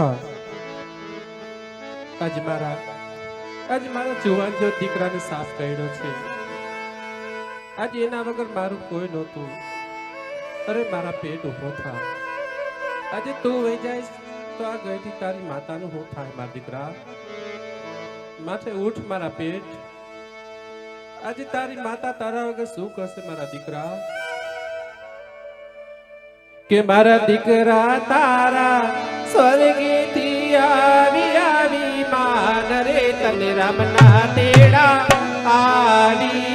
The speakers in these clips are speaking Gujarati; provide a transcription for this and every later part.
આજ મારા આજ મારા જુવાન જો દીકરાને સાફ કર્યો છે. આજ એના વગર મારું કોઈ નહોતું. અરે મારા પેટ ઊભો થા. આજે તું વહી જાય તો આ ગઈથી તારી માતાનું હું થાય, મારા દીકરા? માથે ઉઠ, મારા પેટ. આજે તારી માતા તારા વગર શું કરશે, મારા દીકરા? કે મારા દીકરા તારા સ્વર્ગેથી આવી આવી માન રે તને રામના તેડા આલિયા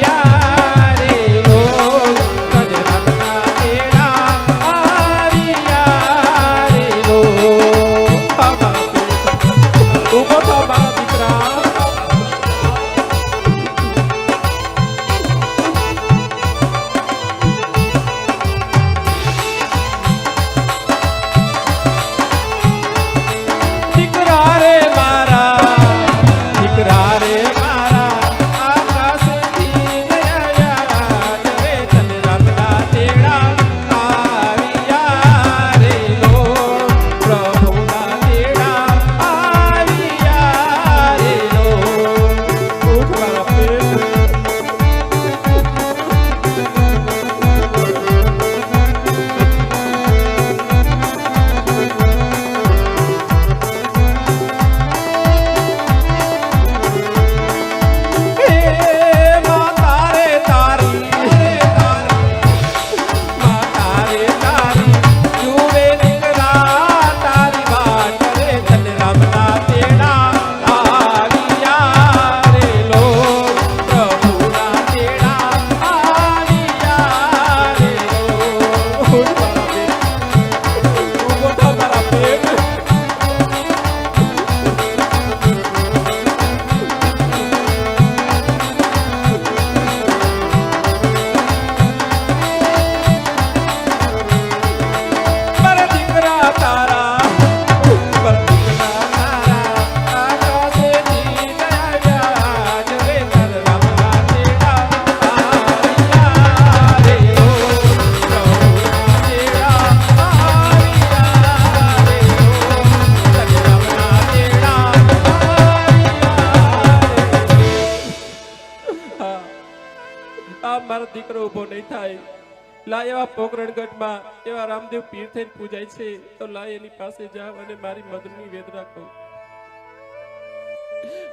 રામદેવ પીર થઈને પૂજાય છે તો લાય એની પાસે જાવ અને મારી મદદની વેદના કહું.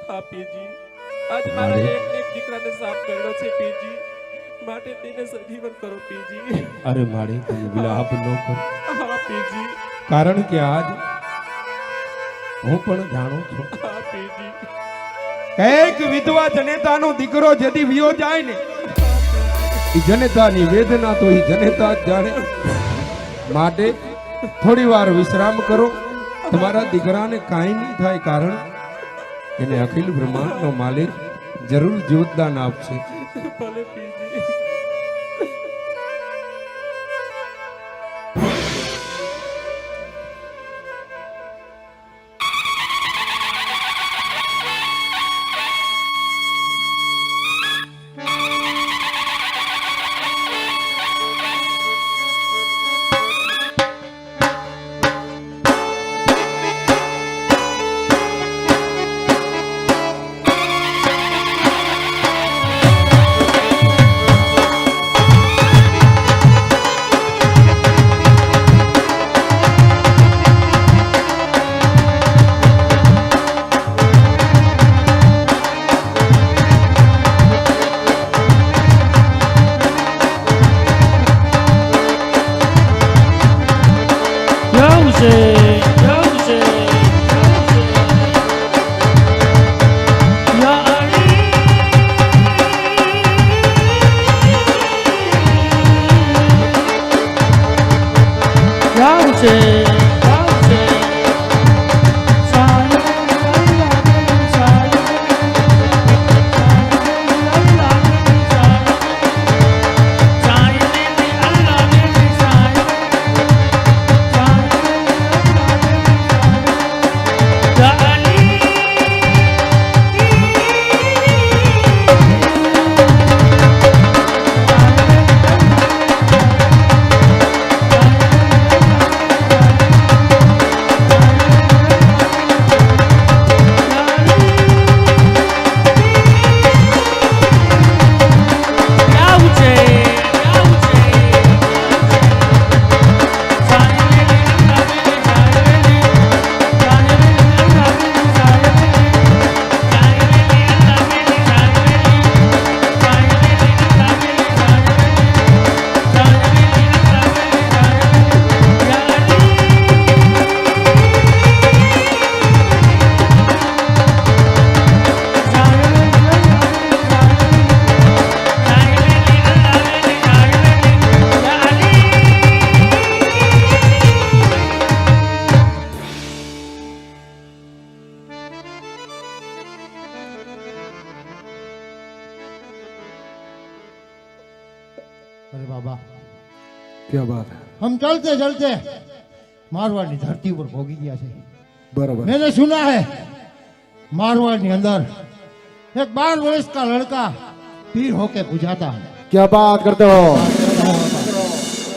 હા પીરજી. આજ મારા એક એક દીકરાને સાફ કર્યો છે પીરજી. માટે તેને સજીવન કરો પીરજી. અરે માડી તમે વિલાપ ન કરો. હા પીરજી. કારણ કે આજ હું પણ જાણું છું. હા પીરજી. કંઈક વિધવા જનેતાનો દીકરો જદી વિયો જાય ને જનેતાની વેદના તો એ જનેતા જ જાણે. માટે થોડી વાર વિશ્રામ કરો. તમારા દીકરાને કાંઈ નહીં થાય કારણ એને અખિલ બ્રહ્માંડનો માલિક જરૂર જીવતદાન આપશે. हम चलते चलते मारवाड़ धरती पर भोगी गया છે बराबर। मैंने सुना है मारवाड़ के अंदर एक बारह वर्ष का लड़का पीर होके बुझाता है। क्या बात करते हो?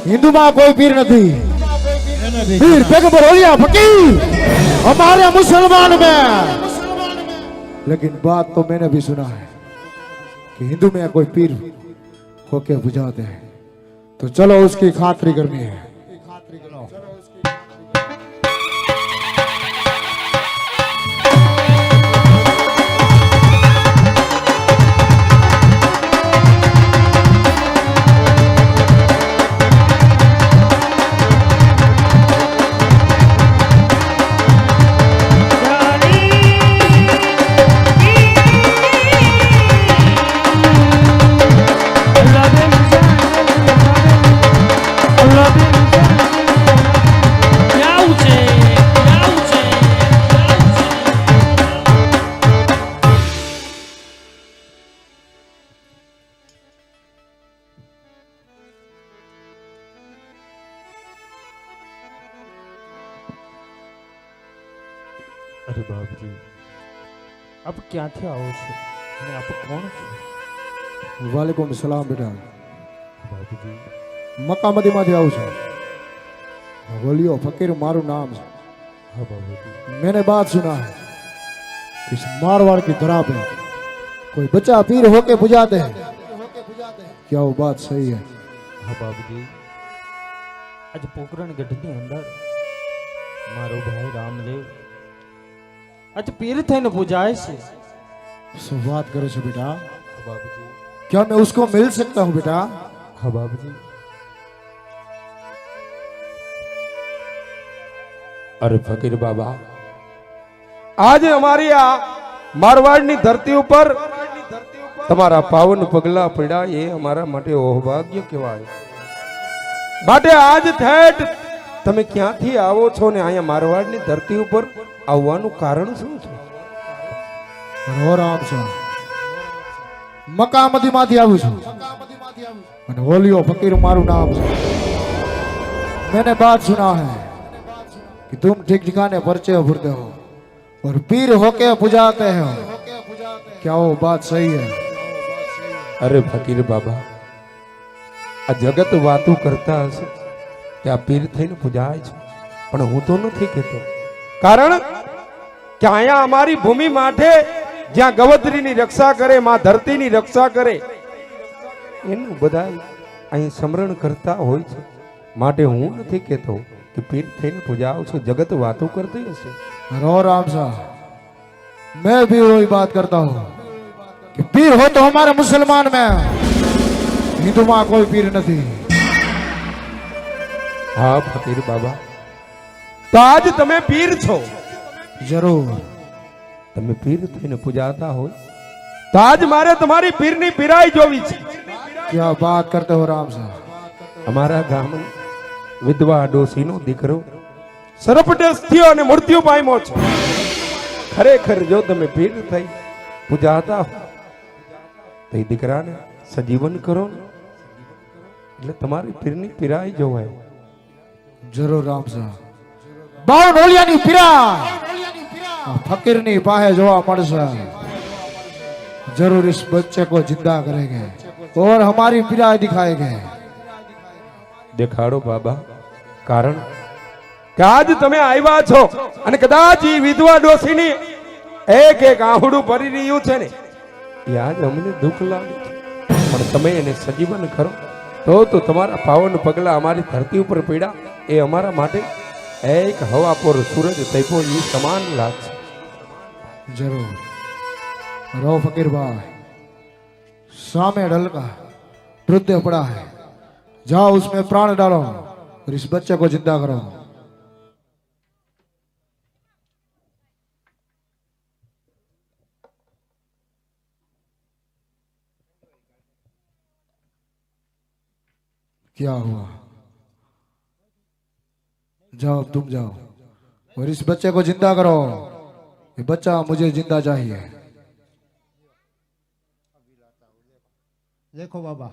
हिंदू में कोई पीर नहीं पीर। पैगंबर हो गया फकीर हमारे मुसलमान में। लेकिन बात तो मैंने भी सुना है कि हिंदू में कोई पीर होके बुझाते हैं। तो चलो उसकी खातरी करनी है ક્યાંથી આવો છો અને આપ કોણ છો वालेकुम सलाम बेटा બાપજી મક્કામદી માંથી આવું છું વલિયો ફકીર મારું નામ છે હા બાપજી मैंने बात सुना है कि इस मारवाड़ की धरा पे कोई बच्चा पीर होके बुझाते हैं क्या वो बात सही है હા બાપજી આજ પોકરણ ગઢની અંદર મારો ભાઈ રામદેવ આજ પીર થઈને પૂજાય છે सो बात करो छो बेटा હા બાપજી क्या मैं उसको मिल सकता हूँ बेटा હા બાપજી અરે ફકીર બાબા આજે અમારી આ મારવાડની ધરતી ઉપર તમારા પાવન પગલા પડ્યા એ અમારા માટે સૌભાગ્ય કહેવાય માટે આજ ઠેઠ તમે ક્યાંથી આવો છો ને અહીંયા મારવાડની ધરતી ઉપર આવવાનું કારણ શું છે હો રામ છે મકામદી માંથી આવું છું અને હોલિયો ફકીર મારું નામ છે मैंने बात सुना है कि तुम ठीक ठिकाने पर्चे भरते हो और पीर होके बुझाते हो क्या वो बात सही है અરે ફકીર બાબા આ જગત વાતું કરતા હશે કે આ પીર થઈને પૂજાય છે પણ હું તો નથી કહેતો કારણ કે અહીંયા અમારી ભૂમિ માટે જ્યાં ગવત્રીની રક્ષા કરે માં ધરતીની રક્ષા કરે એનું બધા અહીં સમરણ કરતા હોય છે. માટે હું નથી કહેતો કે પીર થઈને પૂજાવ છું. જગત વાતો કરતી હશે. રો રામ મેં ભી વહી બાત કરતા હું કે પીર હો તો હમારે મુસલમાન મેં. હિન્દુમાં કોઈ પીર નથી. હા ફકીર બાબા. તો આજ તમે પીર છો. જરૂર. તમે પીર થઈને પૂજાતા હોય? તો આજ મારે તમારી પીરની પીરાઈ જોવી છે. ક્યાં વાત કરતો હો રામ અમારા ગામ વિધવા ડોસીનો દીકરો સરપટેશ થયો અને મૃત્યુ પામ્યો છે. ખરેખર જો તમે પીર થઈ પૂજાતા હો તો એ દીકરાને સજીવન કરો એટલે તમારી પીરની પીરાઈ જોવાય. જરૂર રામ સાહેબ. બાળ ઢોલિયાની પીરા ફકીરની પાસે જોવા મળશે जरूर इस बच्चे को जिंदा करेंगे और हमारी पीड़ा दिखाएंगे દેખાડો બાબા કારણ કે આજ તમે આવ્યા છો અને કદાચ ઈ વિધવા ડોસીની એક એક આહુડું ભરી રહ્યું છે ને એ આજ અમને દુઃખ લાગે છે પણ તમે એને સજીવન કરો તો તો તમારા પાવન પગલા અમારી ધરતી ઉપર પડ્યા એ અમારા માટે એક હવા પર સૂરજ તૈપો એ સમાન લાગશે ज़रूर। रो फकीर भाई, सामे डल का वृद्ध पड़ा है। जाओ उसमें प्राण डालो और इस बच्चे को ज़िंदा करो। क्या हुआ? जाओ, तुम जाओ और इस बच्चे को ज़िंदा करो। ये बच्चा मुझे ज़िंदा चाहिए। देखो बाबा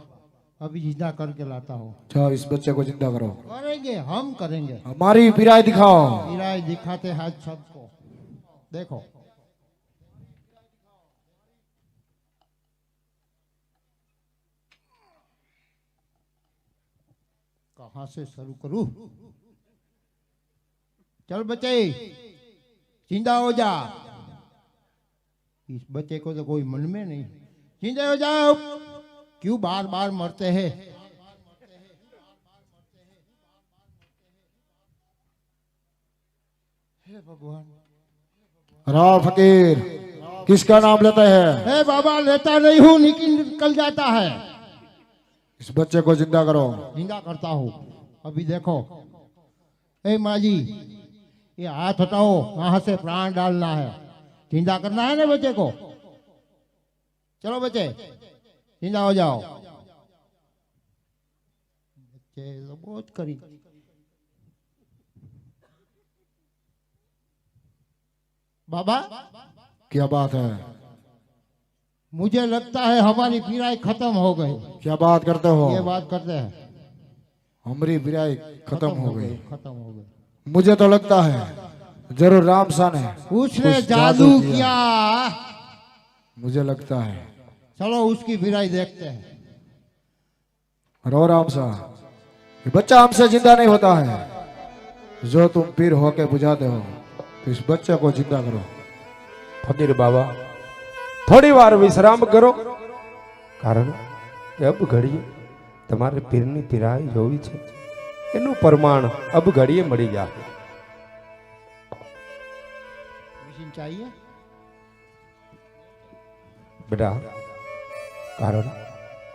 अभी ज़िंदा करके लाता हूँ। जाओ इस बच्चे को ज़िंदा करो। करेंगे हम करेंगे। हमारी पिराई दिखाओ। ईराई दिखाते हैं सबको देखो। कहाँ से शुरू करूँ? चल बच्चे। ज़िंदा हो जा इस बच्चे को तो कोई मन में नहीं ज़िंदा हो जाओ क्यों बार बार मरते हैं हे भगवान राव फकीर किसका नाम लेते हैं हे बाबा लेता नहीं हूँ लेकिन निकल जाता है इस बच्चे को ज़िंदा करो। ज़िंदा करता हूँ। अभी देखो। ए माँ जी ये हाथ हटाओ वहाँ से प्राण डालना है। ज़िंदा करना है ना बच्चे को? चलो बच्चे ज़िंदा हो जाओ। बच्चे तो बहुत करी बाबा क्या बात है? मुझे लगता है हमारी पीड़ाई खत्म हो गई। क्या बात करते हो? ये बात करते हैं। हमारी पिराई खत्म हो गई खत्म हो गई। मुझे तो लगता है जरूर राम सा ने उसने कुछ जादू जादू किया मुझे लगता है चलो उसकी बिराई देखते हैं रो राम सा ये बच्चा हमसे जिंदा नहीं होता है जो तुम पीर होके बुझाते हो तो इस बच्चे को जिंदा करो ફકીર બાબા થોડી વાર વિશ્રામ કરો કારણ કે અબ ઘડીએ તમારે પીરની પીરાઈ જોવી છે એનું પ્રમાણ અબ ઘડીએ મળી જાય मशीन चाहिए બેટા કારણ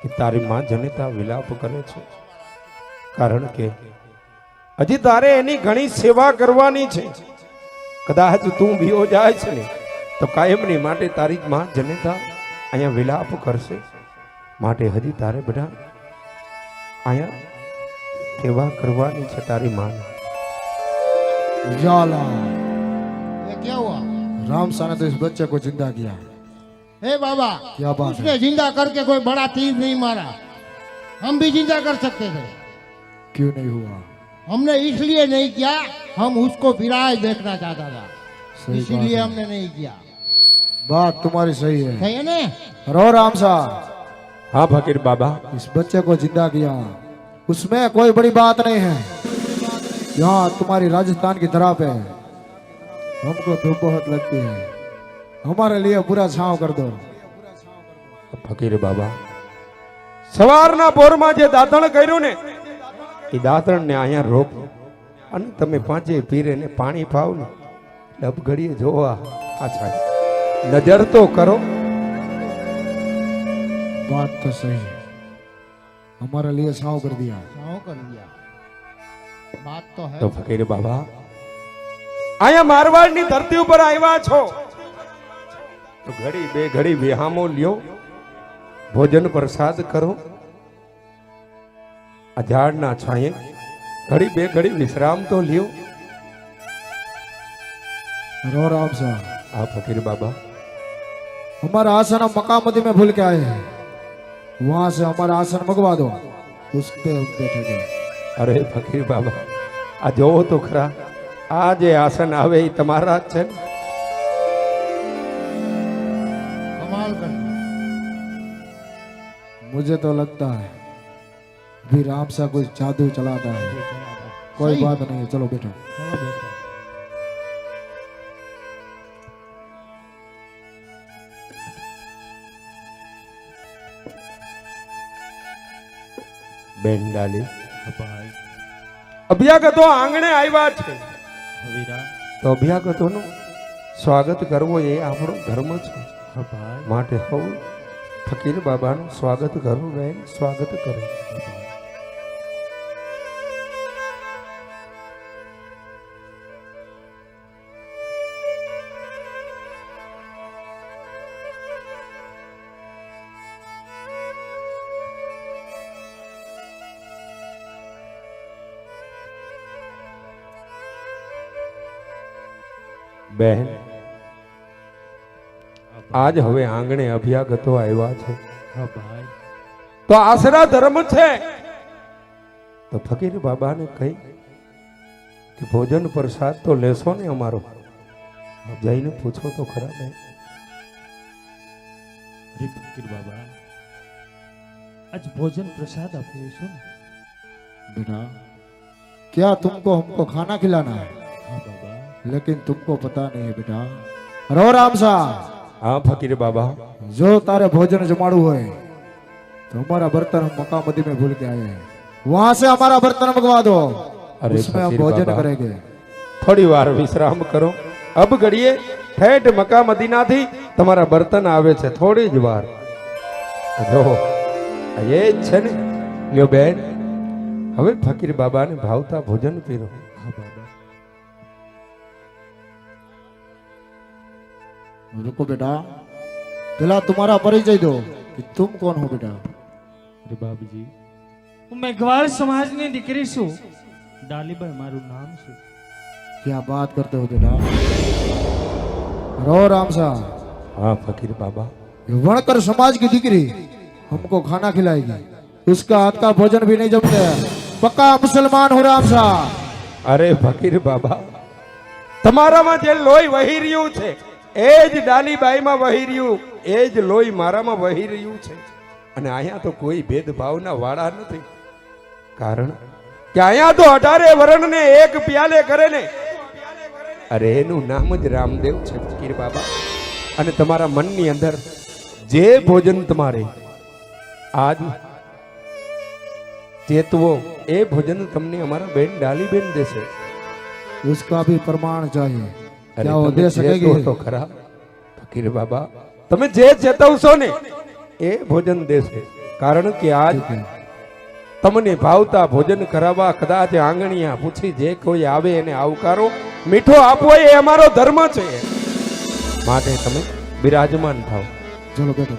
કે તારી માં જનેતા વિલાપ કરે છે કારણ કે હજી તારે એની ઘણી સેવા કરવાની છે કદાચ તું ભીઓ જાય છે ને તો કાયમની માટે તારી માં જનેતા અહીંયા વિલાપ કરશે માટે હજી તારે બેટા અહીંયા સેવા કરવાની છે તારી માં जाला ये क्या हुआ राम सा ने तो इस बच्चे को जिंदा किया हे बाबा क्या बात उसने जिंदा करके कोई बड़ा तीर नहीं मारा हम भी जिंदा कर सकते थे क्यों नहीं हुआ हमने इसलिए नहीं किया हम उसको बिराए देखना चाहता था सही बात इसीलिए है। हमने नहीं किया बात तुम्हारी सही है सही है ना रो राम सा હા ફકીર બાબા इस बच्चे को जिंदा किया उसमें कोई बड़ी बात नहीं है यहाँ तुम्हारी राजस्थान की तरह पे हमको धूप बहुत लगती है हमारे लिए पूरा छांव कर दो ફકીર બાબા સવારના પોરમાં જે દાંતણ કર્યું ને એ દાંતણને અહીંયા રોક અને તમે પાંચે પીરે ને પાણી પાવ ને એટલે અબ ઘડીએ જોવા પાછા નજર તો કરો बात तो सही है हमारे लिए छांव कर दिया हाँ, कर दिया बात तो है તો ફકીર બાબા અહીંયા મારવાડની ધરતી ઉપર આવ્યા છો તો ઘડી બે ઘડી વિહામો લ્યો ભોજન પ્રસાદ કરો આ ઝાડના છાંયે ઘડી બે ઘડી વિશ્રામ તો લ્યો रो राम सा આ ફકીર બાબા हमारा आसन हम मकामती में भूल के आए हैं वहां से हमारा आसन मंगवा दो उस पे हम बैठेंगे અરે ફકીર બાબા આ જોવો તો ખરા આ જે આસન આવે એ તમારા જ છે ને कमाल कर दिया मुझे तो लगता है अभी राम सा कुछ जादू चलाता है कोई सही। बात नहीं है चलो बैठो બેન ડાલી અભ્યાગતો આંગણે આવ્યા છે. તો અભ્યાગતોનું સ્વાગત કરવો એ આપણો ધર્મ છે. માટે હું ફકીર બાબાનું સ્વાગત કરવું બેન સ્વાગત કરો. બહેન આજ હવે આંગણે અભ્યાગતો આવ્યા છે તો આશરા ધર્મ છે તો ફકીર બાબાને કહી કે ભોજન પ્રસાદ તો લેશો ને અમારો જઈને પૂછો તો ખરા ને અરે ફકીર બાબા આજ ભોજન પ્રસાદ આપ્યો છો ને बेटा क्या तुमको हमको खाना खिलाना है હા બાબા लेकिन तुमको पता नहीं है बेटा रो राम सा હા ફકીર બાબા जो तारे भोजन जमाड़ू है तो हमारा बर्तन हम मक्का मदी में भूल के आए हैं वहां से हमारा बर्तन मंगवा दो अरे उसमें हम फकीर भोजन बाबा। करेंगे થોડી વાર વિશ્રામ કરો અબ ઘડીએ ઠેઠ મક્કા મદીનાથી તમારા બર્તન આવે છે થોડી જ વાર જો આ એ જ છે ને લ્યો બેન હવે ફકીર બાબાને ભાવતા ભોજન પીરો रुको बेटा पहला तुम्हारा परिचय दो कि तुम कौन हो बेटा અરે બાબજી હું મેઘવાળ સમાજની દીકરી છું ડાલીબાઈ મારું નામ છે क्या बात करते हो बेटा रो राम सा હા ફકીર બાબા ये वणकर समाज की दिकरी हमको खाना खिलाएगी उसका हाथ का भोजन भी नहीं जमते पक्का मुसलमान हो राम सा અરે ફકીર બાબા તમારામાં જે લોહી વહી રહ્યું છે એ જ ડાલીબાઈમાં વહી રહ્યું, એ જ લોહી મારામાં વહી રહ્યું છે. અને અહીંયા તો કોઈ ભેદભાવના વાળા નથી. કારણ કે અહીંયા તો અઢારે વરણને એક પ્યાલે કરે ને. અરે એનું નામ જ રામદેવ છે, ફકીર બાબા. અને તમારા મનની અંદર જે ભોજન તમારે, આજ ચેતવો, એ ભોજન તમને અમારા બેન ડાલીબેન દેશે. ઉસકા ભી પ્રમાણ જાય. ફકીર બાબા તમે જે ચેતવશો ને એ ભોજન દેશે. કારણ કે આજ તમને ભાવતા ભોજન કરાવવા કદાચ આંગણીયા પૂછી જે કોઈ આવે એને આવકારો. મીઠો આપવો એ અમારો ધર્મ છે. માટે તમે બિરાજમાન થાવ ચલો બેઠો.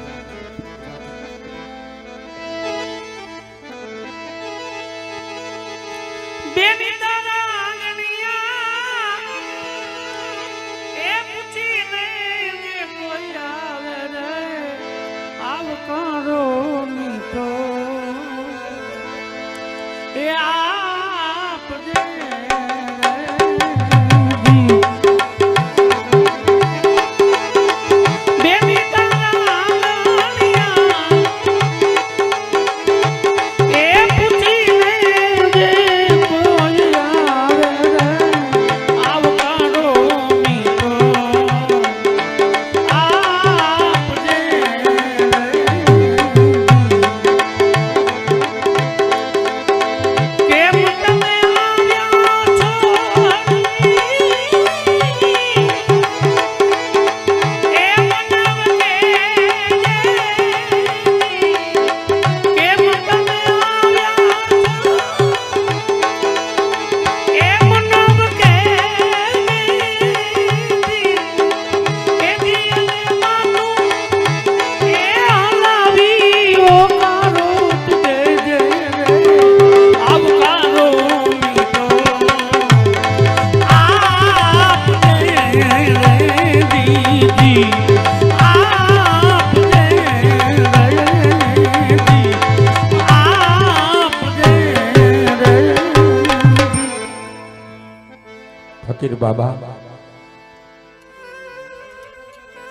ફકીર બાબા.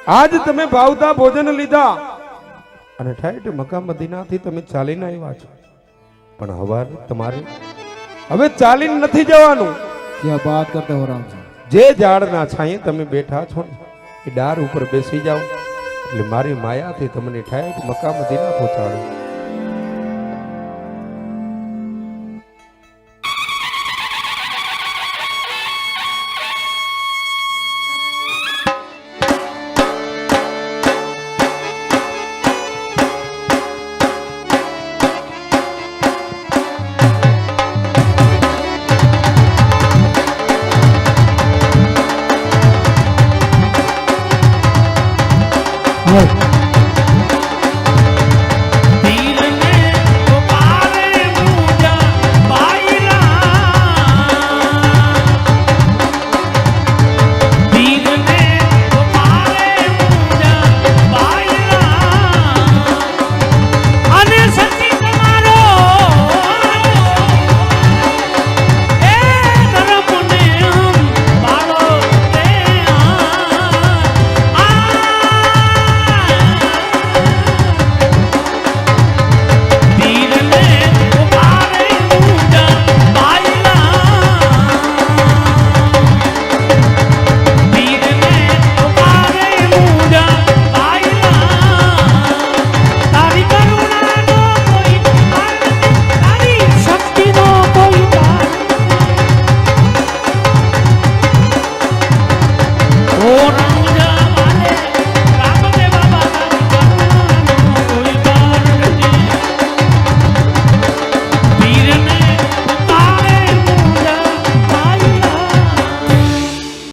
આજ તમે ભાવતા ભોજન લીધા. અને ઠેઠ મકા મદીનાથી તમે ચાલીને આવ્યા છો. પણ હવાર તમારે હવે ચાલીને નથી જવાનું. ક્યાં વાત કરતા હો રામજી જે? ઝાડના છાંયે તમે બેઠા છો ને એ ડાર ઉપર બેસી જાઓ. એટલે મારી માયાથી તમને ઠેઠ મકા મદીના પહોંચાડું.